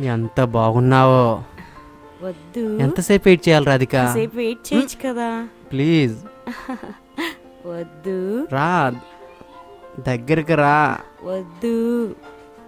ఎంత బాగున్నావో. వద్దు. ఎంతసేపు వెయిట్ చేయాలి రాధిక? సేపు వెయిట్ చేయొచ్చు కదా. ప్లీజ్. వద్దు. రా. దగ్గరికి రా. వద్దు.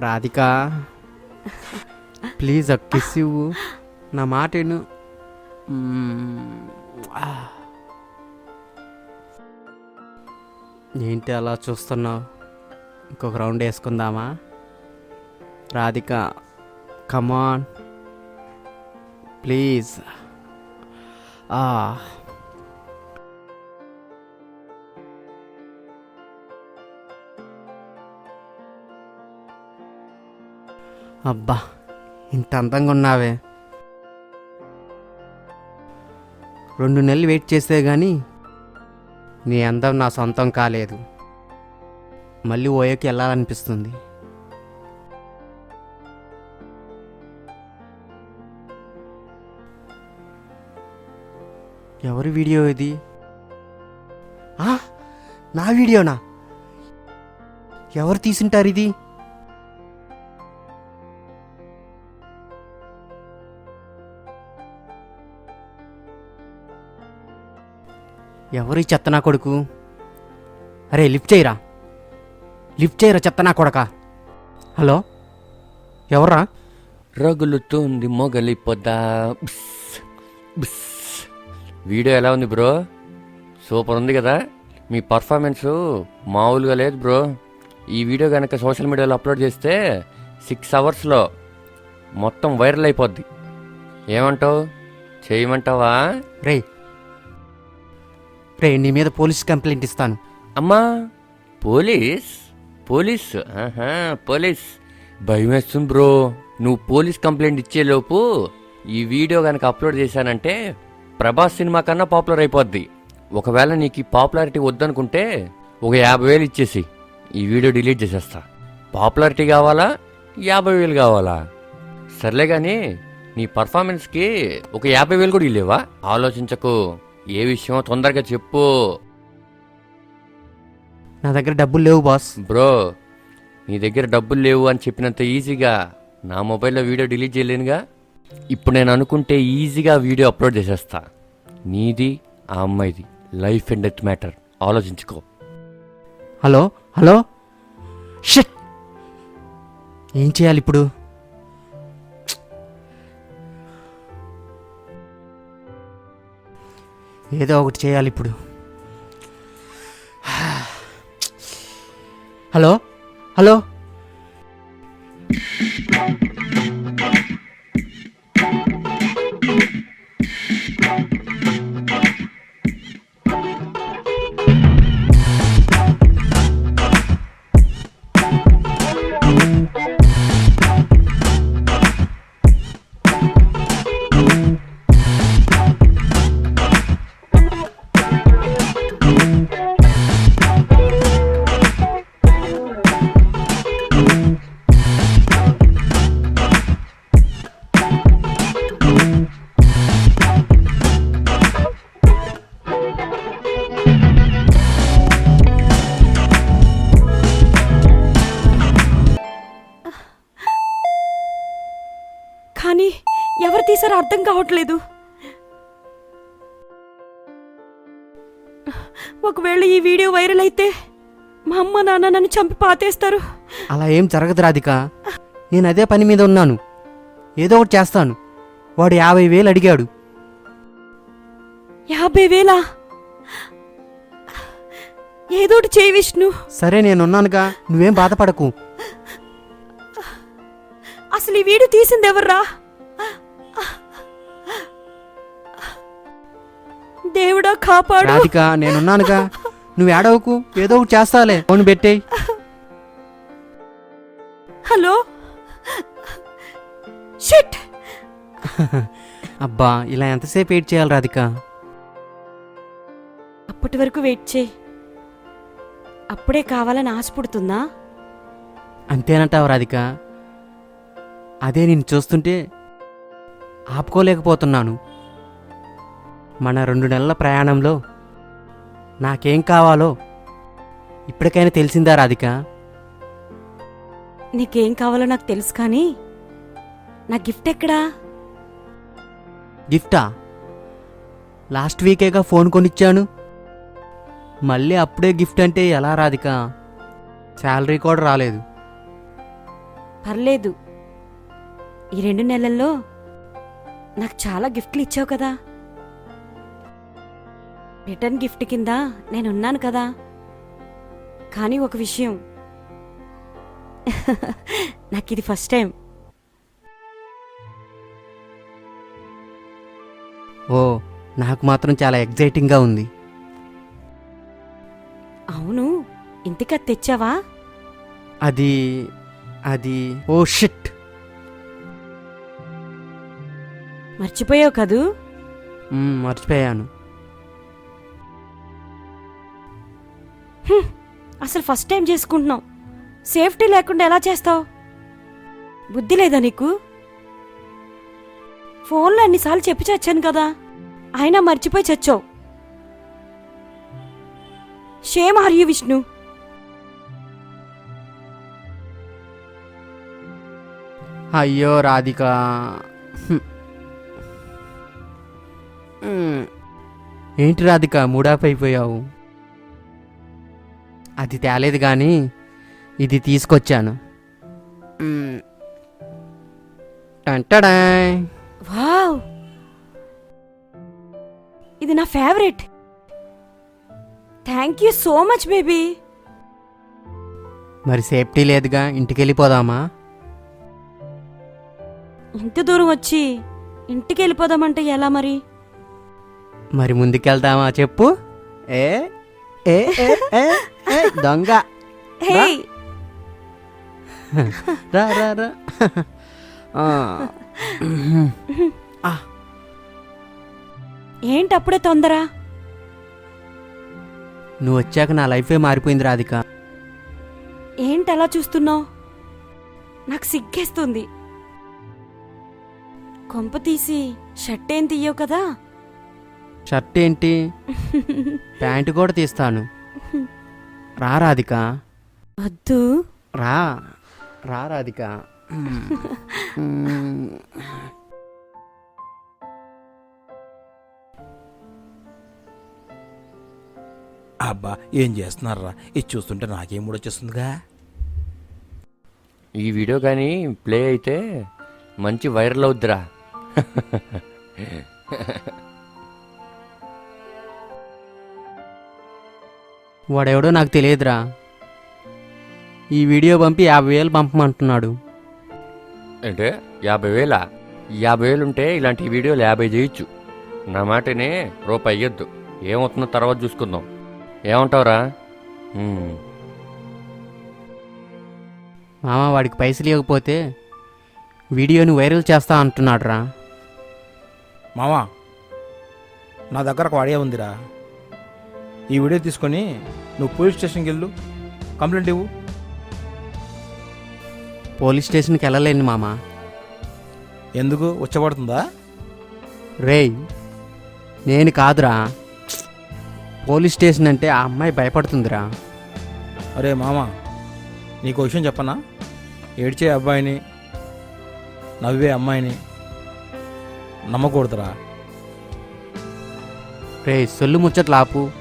రాధిక. ప్లీజ్ కిస్ ఇవ్వు. నా మాట విను. ఏంటి అలా చూస్తున్నావు? ఇంకొక రౌండ్ వేసుకుందామా? రాధిక కమాన్ ప్లీజ్ ఆ అబ్బా ఇంత అందంగా ఉన్నావే. రెండు నెలలు వెయిట్ చేస్తే కానీ నీ అందం నా సొంతం కాలేదు. మళ్ళీ ఓయోకి వెళ్ళాలనిపిస్తుంది. ఎవరి వీడియో ఇది? ఆ, నా వీడియోనా? ఎవరు తీసింటారు ఇది? ఎవరి చెత్తనా కొడుకు? అరే లిఫ్ట్ చేయరా? లిఫ్ట్ చేయరా చెత్తనా కొడక? హలో? ఎవర్రా? రగులుతుంది మొగలి పొద్ద బిస్ బిస్. వీడియో ఎలా ఉంది బ్రో? సూపర్ ఉంది కదా. మీ పర్ఫార్మెన్స్ మామూలుగా లేదు బ్రో. ఈ వీడియో కనుక సోషల్ మీడియాలో అప్లోడ్ చేస్తే సిక్స్ అవర్స్లో మొత్తం వైరల్ అయిపోద్ది. ఏమంటావు? చేయమంటావా? రే. రే నీ మీద పోలీస్ కంప్లైంట్ ఇస్తాను. అమ్మా! పోలీస్? పోలీస్? ఆహా పోలీస్. భయం వేస్తుంది బ్రో. నువ్వు పోలీస్ కంప్లైంట్ ఇచ్చేలోపు ఈ వీడియో కనుక అప్లోడ్ చేశానంటే ప్రభాస్ సినిమా కన్నా పాపులర్ అయిపోద్ది. ఒకవేళ నీకు ఈ పాపులారిటీ వద్దనుకుంటే ఒక యాభై వేలు ఇచ్చేసి ఈ వీడియో డిలీట్ చేసేస్తా. పాపులారిటీ కావాలా? యాభై వేలు కావాలా? సర్లే కానీ నీ పర్ఫార్మెన్స్కి ఒక యాభై వేలు కూడా ఇల్లేవా ఆలోచించకు. ఏ విషయం తొందరగా చెప్పు. నా దగ్గర డబ్బులు లేవు బాస్. బ్రో నీ దగ్గర డబ్బులు లేవు అని చెప్పినంత ఈజీగా నా మొబైల్లో వీడియో డిలీట్ చేయలేనుగా? ఇప్పుడు నేను అనుకుంటే ఈజీగా వీడియో అప్లోడ్ చేసేస్తా. నీది ఆ అమ్మాయిది. లైఫ్ అండ్ డెత్ మ్యాటర్ ఆలోచించుకో. Hello hello? షిట్ ఏం చేయాలి ఇప్పుడు? ఏదో ఒకటి చేయాలి ఇప్పుడు. హలో? హలో? కావట్లేదు ఒకవేళ ఈ వీడియో వైరల్ అయితే మా అమ్మ నాన్న నన్ను చంపి పాతేస్తారు. అలా ఏం జరగదు రాధిక. నేను అదే పని మీద ఉన్నాను. ఏదో ఒకటి చేస్తాను. వాడు యాభై వేలు అడిగాడు. యాభై వేలా? ఏదోటి చేయి విష్ణు. సరే నేనున్నానుగా. నువ్వేం బాధపడకు. అసలు ఈ వీడియో తీసింది ఎవర్రా? దేవుడా కాపాడు. రాధిక నేనున్నానుగా. నువ్వు ఏడవకు ఏదో ఒకటి చేస్తాలే. ఫోన్ పెట్టేయి. హలో? షిట్! అబ్బా ఇలా ఎంతసేపు వెయిట్ చేయాలి రాధిక? అప్పటి వరకు వెయిట్ చేయి. అప్పుడే కావాలని ఆశ పుడుతుందా? అంతేనంటావు రాధిక? అదే నేను చూస్తుంటే ఆపుకోలేకపోతున్నాను. మన రెండు నెలల ప్రయాణంలో నాకేం కావాలో ఇప్పటికైనా తెలిసిందా రాధిక? నీకేం కావాలో నాకు తెలుసు కానీ నా గిఫ్ట్ ఎక్కడా? గిఫ్టా? లాస్ట్ వీకేగా ఫోన్ కొనిచ్చాను. మళ్ళీ అప్పుడే గిఫ్ట్ అంటే ఎలా రాధిక? శాలరీ కూడా రాలేదు. పర్లేదు. ఈ రెండు నెలల్లో నాకు చాలా గిఫ్ట్లు ఇచ్చావు కదా. రిటర్న్ గిఫ్ట్ కింద నేనున్నాను కదా. కానీ ఒక విషయం. నాకు ఇది ఫస్ట్ టైం. ఓ నాకు మాత్రం చాలా ఎగ్జైటింగ్గా ఉంది. అవును ఇంటికి అది తెచ్చావా? అది అది ఓ షిట్. మర్చిపోయావు కదూ? మర్చిపోయాను. అసలు ఫస్ట్ టైం చేసుకుంటున్నావు. సేఫ్టీ లేకుండా ఎలా చేస్తావు? బుద్ధి లేదా నీకు? ఫోన్లో అన్నిసార్లు చెప్పి చచ్చాను కదా. అయినా మర్చిపోయి చచ్చావు. షేమ్ ఆర్ యూ విష్ణు అయ్యో రాధిక. ఏంటి రాధిక మూడాప్ అయిపోయావు అది తేలేదు కానీ ఇది తీసుకొచ్చాను. టంటడాయ్. వావ్! ఇది నా favourite. Thank you so much baby. మరి సేఫ్టీ లేదుగా ఇంటికి వెళ్ళిపోదామా ఇంత దూరం వచ్చి ఇంటికి వెళ్ళిపోదామంటే ఎలా మరి? మరి ముందుకెళ్దామా చెప్పు? ఏ? ఏ, ఏ, ఏ, దొంగ. హే. రా. రా రా ఆ. ఆ, ఏంటి అప్పుడే తొందర? నువ్వు వచ్చాక నా లైఫే మారిపోయింది రాధిక. ఏంటి అలా చూస్తున్నావు? నాకు సిగ్గేస్తుంది. కొంప తీసి షర్ట్ ఏం తీయవు కదా? షర్ట్ ఏంటి ప్యాంటు కూడా తీస్తాను. రా రాధిక. వద్దు. రా రా రాధిక. అబ్బా ఏం చేస్తున్నారా ఇది చూస్తుంటే నాకేం మూడు వచ్చేస్తుందిగా? ఈ వీడియో కానీ ప్లే అయితే మంచి వైరల్ అవుద్దిరా. వాడెవడో నాకు తెలియదురా. ఈ వీడియో పంపి యాభై వేలు పంపమంటున్నాడు. అంటే యాభై వేల? యాభై వేలు ఉంటే ఇలాంటి వీడియోలు యాభై చేయొచ్చు. నా మాటనే రూపాయి అయ్యొద్దు. ఏమవుతుందో తర్వాత చూసుకుందాం. ఏమంటావురా. మామ వాడికి పైసలు ఇవ్వకపోతే వీడియోని వైరల్ చేస్తా అంటున్నాడు రా మామా నా దగ్గర ఒక వాడియా ఉందిరా. ఈ వీడియో తీసుకొని నువ్వు పోలీస్ స్టేషన్కి వెళ్ళు. కంప్లైంట్ ఇవ్వు. పోలీస్ స్టేషన్కి వెళ్ళలేను మామ. ఎందుకు? వచ్చబడుతుందా రేయ్ నేను కాదురా. పోలీస్ స్టేషన్ అంటే ఆ అమ్మాయి భయపడుతుందిరా. అరే మామా నీకు విషయం చెప్పనా? ఏడ్చే అబ్బాయిని నవ్వే అమ్మాయిని నమ్మకూడదురా. రే సొల్లు ముచ్చట్లు ఆపు.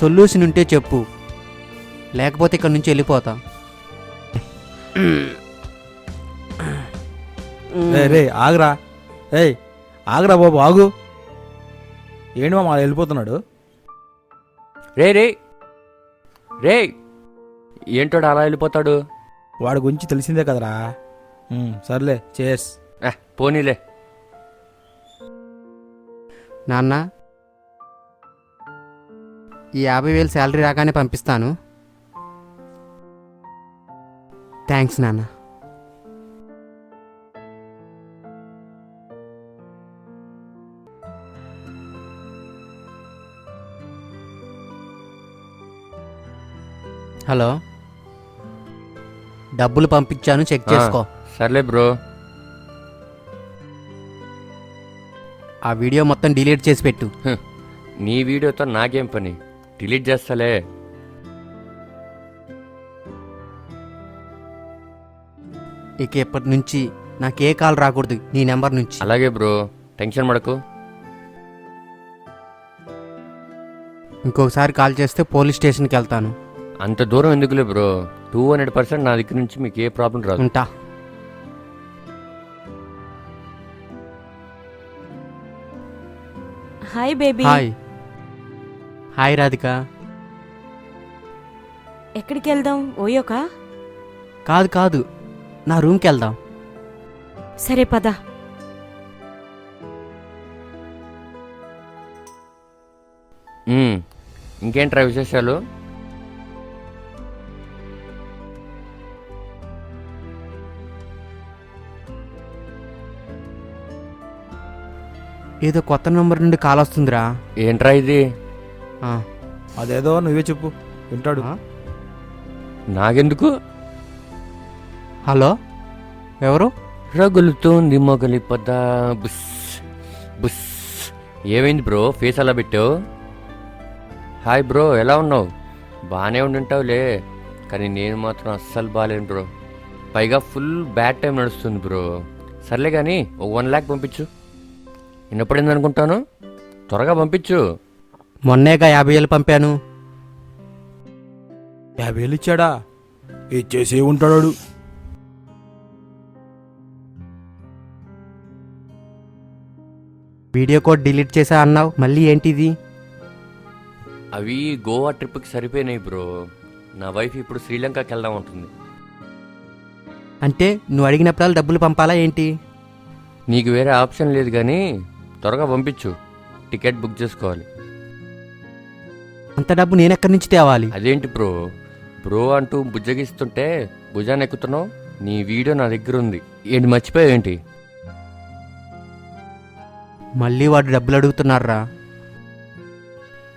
సొల్యూషన్ ఉంటే చెప్పు. లేకపోతే ఇక్కడ నుంచి వెళ్ళిపోతా. రే రే ఆగురా. ఏయ్ ఆగురా బాబు ఆగు. ఏంటి మామ అలా వెళ్ళిపోతున్నాడు? రే రే. రే ఏంటోడు అలా వెళ్ళిపోతాడు? వాడి గురించి తెలిసిందే కదరా. ఉమ్, సర్లే చేస్. పోనీలే. నాన్న ఈ యాభై వేలు శాలరీ రాగానే పంపిస్తాను. థ్యాంక్స్ నాన్న. హలో. డబ్బులు పంపించాను చెక్. చేసుకో. సర్లే బ్రో. ఆ వీడియో మొత్తం డిలీట్ చేసి పెట్టు. నీ వీడియోతో నాకేం పని? డిలీట్ చేస్తాలే. ఇక ఇప్పటి నుంచి నాకు ఏ కాల్ రాకూడదు నీ నెంబర్ నుంచి. అలాగే బ్రో టెన్షన్ పడకు. ఇంకొకసారి కాల్ చేస్తే పోలీస్ స్టేషన్కి వెళ్తాను. అంత దూరం ఎందుకులే బ్రో? టూ హండ్రెడ్ పర్సెంట్ నా దగ్గర నుంచి మీకు ఏ ప్రాబ్లం రాదు. ఉంటా. Hi baby hi hi Radhika. ఎక్కడికి వెళ్దాం ఓయోకా? కాదు కాదు. నా రూమ్కి వెళ్దాం సరే పద. ఇంకేంట్రా విశేషాలు? ఏదో కొత్త నెంబర్ నుండి కాల్ వస్తుందిరా. ఏంట్రా ఇది? అదేదో నువ్వే చెప్పు. వింటాడు. ఆ? నాకెందుకు? హలో? ఎవరు? రగులుతోంది మొగలి పద. బుస్ బుస్. ఏమైంది బ్రో? ఫేస్ అలా పెట్టావు? హాయ్ బ్రో ఎలా ఉన్నావు? బాగానే ఉండుంటావులే. కానీ నేను మాత్రం అస్సలు బాగాలేను బ్రో. పైగా ఫుల్ బ్యాడ్ టైం నడుస్తుంది బ్రో. సర్లే కానీ ఒక వన్ ల్యాక్ పంపించు. విన్నపడింది అనుకుంటాను త్వరగా పంపించు. మొన్నేగా యాభై వేలు పంపాను. యాభై వేలు ఇచ్చాడా? ఇచ్చేసి ఉంటాడు వీడియో కోడ్ డిలీట్ చేసా అన్నావు మళ్ళీ ఏంటిది? అవి గోవా ట్రిప్కి సరిపోయినాయి బ్రో. నా వైఫ్ ఇప్పుడు శ్రీలంకకి వెళ్దాం ఉంటుంది అంటే నువ్వు అడిగినప్పుడల్లా డబ్బులు పంపాలా ఏంటి? నీకు వేరే ఆప్షన్ లేదు కానీ త్వరగా పంపించు. టికెట్ బుక్ చేసుకోవాలి. అంత డబ్బు నేను ఎక్కడి నుంచి తేవాలి? అదేంటి బ్రో? బ్రో అంటూ బుజ్జగిస్తుంటే భుజాన్ని ఎక్కుతున్నావు? నీ వీడియో నా దగ్గర ఉంది ఏంటి? మర్చిపోయావేంటి మళ్ళీ వాడు డబ్బులు అడుగుతున్నారా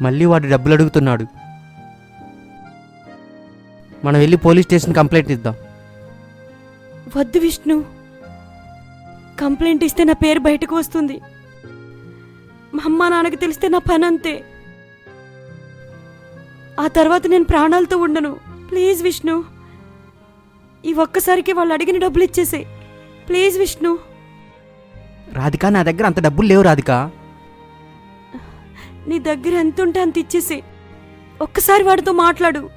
మళ్ళీ వాడు డబ్బులు అడుగుతున్నాడు మనం వెళ్ళి పోలీస్ స్టేషన్ కంప్లైంట్ ఇద్దాం. వద్దు విష్ణు. కంప్లైంట్ ఇస్తే నా పేరు బయటకు వస్తుంది. మా అమ్మ నాన్నకి తెలిస్తే నా పని అంతే. ఆ తర్వాత నేను ప్రాణాలతో ఉండను. ప్లీజ్ విష్ణు ఈ ఒక్కసారికి వాళ్ళు అడిగిన డబ్బులు ఇచ్చేసే. ప్లీజ్ విష్ణు రాధిక నా దగ్గర అంత డబ్బులు లేవు రాధిక. నీ దగ్గర ఎంత ఉంటే అంత ఇచ్చేసే. ఒక్కసారి వాడితో మాట్లాడు.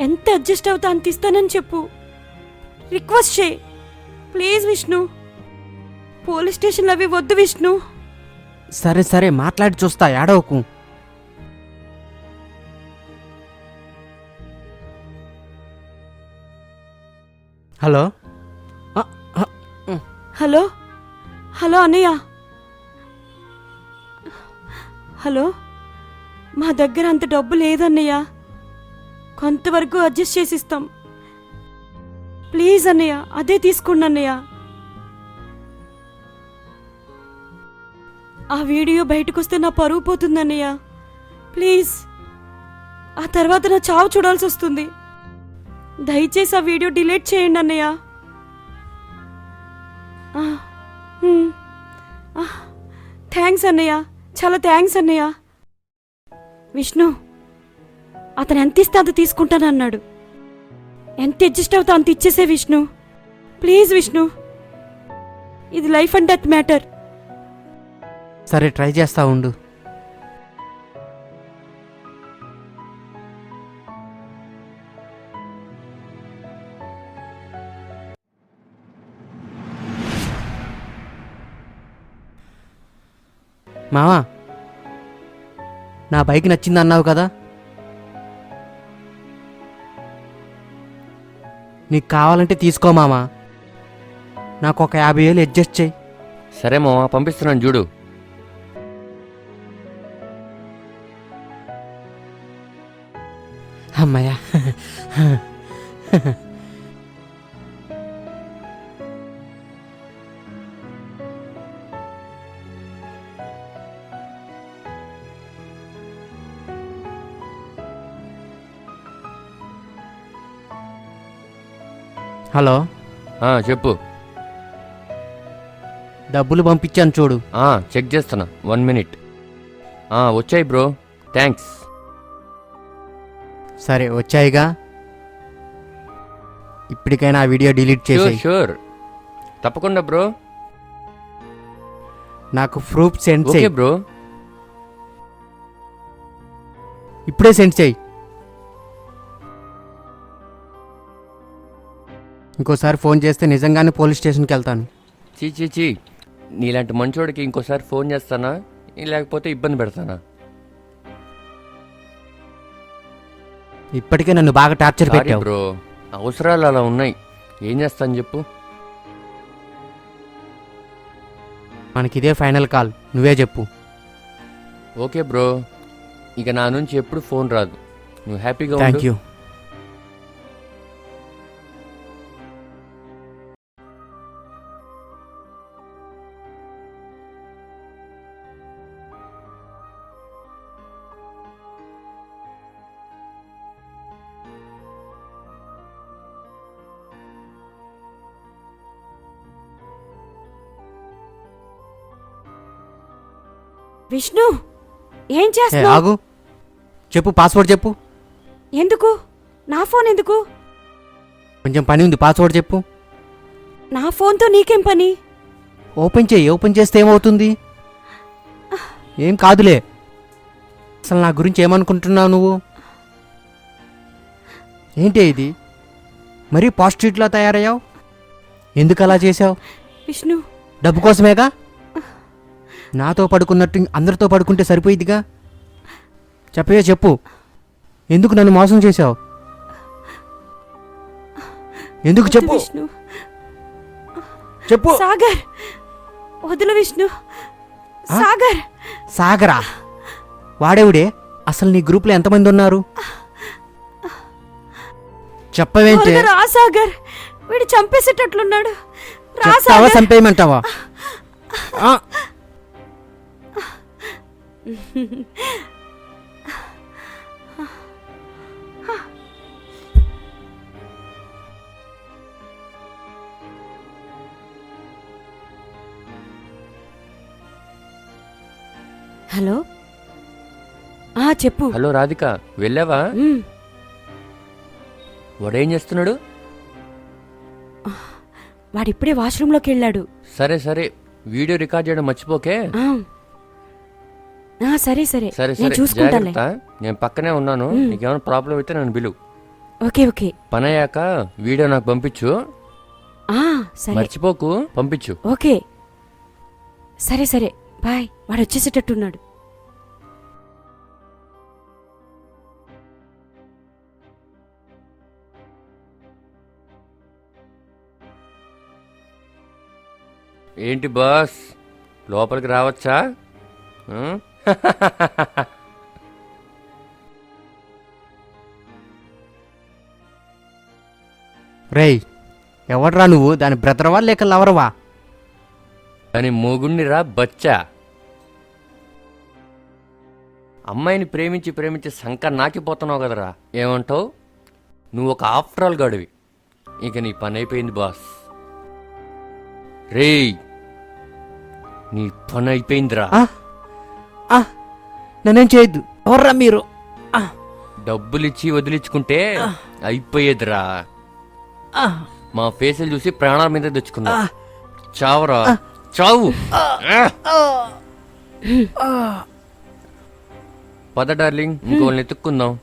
ఎంత అడ్జస్ట్ అవుతా అంత ఇస్తానని చెప్పు. రిక్వెస్ట్ చేయి. ప్లీజ్ విష్ణు పోలీస్ స్టేషన్లో అవి వద్దు విష్ణు సరే సరే మాట్లాడి చూస్తా ఏడవకు. హలో? హలో? హలో అన్నయ్య? హలో? మా దగ్గర అంత డబ్బు లేదన్నయ్య. కొంతవరకు అడ్జస్ట్ చేసి ఇస్తాం ప్లీజ్ అన్నయ్య అదే తీసుకోండి అన్నయ్య. ఆ వీడియో బయటకు వస్తే నా పరువు పోతుంది అన్నయ్య ప్లీజ్. ఆ తర్వాత నా చావు చూడాల్సి వస్తుంది దయచేసి ఆ వీడియో డిలీట్ చేయండి అన్నయ్య. థ్యాంక్స్ అన్నయ్య. చాలా థ్యాంక్స్ అన్నయ్య. విష్ణు అతను ఎంత ఇస్తే అంత తీసుకుంటానన్నాడు ఎంత అడ్జస్ట్ అవుతా అంత ఇచ్చేసే విష్ణు. ప్లీజ్ విష్ణు. ఇది లైఫ్ అండ్ డెత్ మ్యాటర్. సరే ట్రై చేస్తా ఉండు. మావా నా బైక్ నచ్చింది అన్నావు కదా? నీకు కావాలంటే తీసుకో మామా నాకు ఒక యాభై వేలు అడ్జస్ట్ చేయి. సరే మామ పంపిస్తున్నాను చూడు. అమ్మయ్యా. హలో. ఆ, చెప్పు. డబ్బులు పంపించాను చూడు. ఆ, చెక్ చేస్తున్నా. One minute. ఆ, వచ్చాయి బ్రో. థ్యాంక్స్ సరే వచ్చాయిగా. ఇప్పటికైనా ఆ వీడియో డిలీట్ షూర్ చేసేయి. షూర్ తప్పకుండా బ్రో. నాకు ప్రూఫ్ సెండ్ ఓకే చేయి. బ్రో. ఇప్పుడే సెండ్ చేయి. ఇంకోసారి ఫోన్ చేస్తే నిజంగానే పోలీస్ స్టేషన్కి వెళ్తాను. చీ చీ చీ నీలాంటి మంచోడికి ఇంకోసారి ఫోన్ చేస్తానా? లేకపోతే ఇబ్బంది పెడతానా? ఇప్పటికే నన్ను బాగా టార్చర్ సారీ పెట్టావు. బ్రో అవసరాలు అలా ఉన్నాయి. ఏం చేస్తాను చెప్పు. మనకి ఇదే ఫైనల్ కాల్. నువ్వే చెప్పు. Okay bro. ఇక నా నుంచి ఎప్పుడు ఫోన్ రాదు. నువ్వు హ్యాపీగా థ్యాంక్ ఉండు యూ విష్ణు ఏం ఏ, చేస్తున్నావు? ఆగు. చెప్పు పాస్వర్డ్ చెప్పు. ఎందుకు? నా ఫోన్ ఎందుకు? కొంచెం పని ఉంది పాస్వర్డ్ చెప్పు. నా ఫోన్తో నీకేం పని? ఓపెన్ చేయి ఓపెన్ చేస్తే ఏమవుతుంది? ఏం కాదులే. అసలు నా గురించి ఏమనుకుంటున్నావు నువ్వు? ఏంటి ఇది? మరీ పాజిటివ్లా తయారయ్యావు? ఎందుకు అలా చేసావు విష్ణు. డబ్బు కోసమేగా? నాతో పడుకున్నట్టు అందరితో పడుకుంటే సరిపోయిద్దిగా? చెప్పే చెప్పు. ఎందుకు నన్ను మోసం చేశావు? ఎందుకు చెప్పు? విష్ణు. చెప్పు. సాగర్. వదులు విష్ణు? సాగర్. సాగరా? వాడేవిడే? అసలు నీ గ్రూప్లో ఎంతమంది ఉన్నారు? చెప్పవేంటే? రా సాగర్. వీడు చంపేసేటట్లున్నాడు. రా చంపేయమంటావా? హలో? ఆ చెప్పు. హలో రాధిక. వెళ్ళావా? ఉమ్, వాడేం చేస్తున్నాడు? వాడిప్పుడే వాష్రూమ్లోకి వెళ్ళాడు. సరే సరే. వీడియో రికార్డ్ చేయడం మర్చిపోకే? ఆ. సరే సరే. సరే నేను సరే జాగ్రత్త. నేను పక్కనే ఉన్నాను. నీకేమైనా ప్రాబ్లం అయితే నన్ను బిలు ఓకే ఓకే. పని అయ్యాక వీడియో నాకు పంపించు. ఆ సరే. మర్చిపోకు పంపించు. ఓకే. సరే సరే. బాయ్. వాడు వచ్చేసేటట్టున్నాడు. ఏంటి బాస్? లోపలికి రావచ్చా? ఆ? రేయ్ ఎవడ్రా నువ్వు? దాని బ్రదరవా లేక లవరవా అని మొగుణ్ణిరా బచ్చా. అమ్మాయిని ప్రేమించి ప్రేమించి సంక నాకిపోతున్నావు కదరా. ఏమంటావు? నువ్వు ఒక ఆఫ్టర్ ఆల్ గడివి. ఇక నీ పని అయిపోయింది బాస్. రేయ్ నీ పని అయిపోయిందిరా. నన్నేం చేయొద్దు. ఎవర్రా మీరు? డబ్బులిచ్చి వదిలించుకుంటే అయిపోయేదిరా. మా ఫేసులు చూసి ప్రాణాల మీద తెచ్చుకున్నా. చావరా. చావు. పద డార్లింగ్. ఇంకోళ్ళని ఎత్తుక్కుందాం.